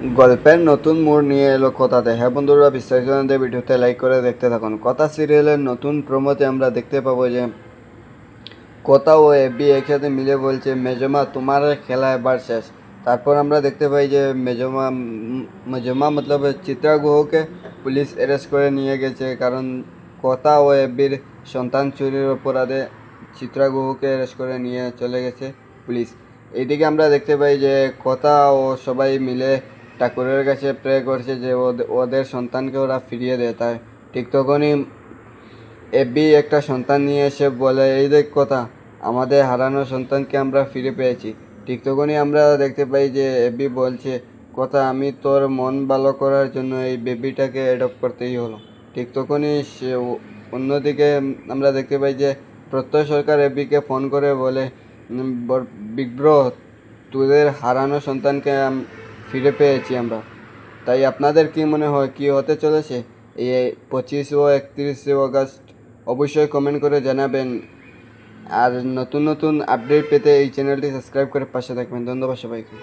গল্পের নতুন মোড় নিয়ে এলো কথাতে। হ্যাঁ বন্ধুরা বিস্তারিত ভিডিওতে লাইক করে দেখতে থাকুন। কথা সিরিয়ালের নতুন প্রমোতে আমরা দেখতে পাবো যে কথা ও এবি একসাথে মিলে বলছে, মেজমা, তোমার খেলা এবার শেষ। তারপর আমরা দেখতে পাই যে, মেজমা মেজমা মতলব চিত্রা গুহকে পুলিশ অ্যারেস্ট করে নিয়ে গেছে। কারণ কথা ও এবির সন্তান চুরির অপরাধে চিত্রা গুহকে অ্যারেস্ট করে নিয়ে চলে গেছে পুলিশ। এইদিকে আমরা দেখতে পাই যে কথা ও সবাই মিলে ঠাকুরের কাছে প্রে করছে যে ওদের সন্তানকে ওরা ফিরিয়ে দেয়। তাই ঠিক তখনই এবি একটা সন্তান নিয়ে এসে বলে, এই দেখ কথা, আমাদের হারানো সন্তানকে আমরা ফিরে পেয়েছি। ঠিক তখনই আমরা দেখতে পাই যে এবি বলছে, কথা, আমি তোর মন ভালো করার জন্য এই বেবিটাকে অ্যাডপ্ট করতেই হলো। ঠিক তখনই সে অন্যদিকে আমরা দেখতে পাই যে প্রত্যয় সরকার এবিকে ফোন করে বলে বিগ ব্রো তোদের হারানো সন্তানকে ফিরে পেয়েছি আমরা। তাই আপনাদের কি মনে হয়, কি হতে চলেছে? এই পঁচিশ ও একত্রিশে অগস্ট অবশ্যই কমেন্ট করে জানাবেন। আর নতুন নতুন আপডেট পেতে এই চ্যানেলটি সাবস্ক্রাইব করে পাশে থাকবেন। ধন্যবাদ সবাইকে।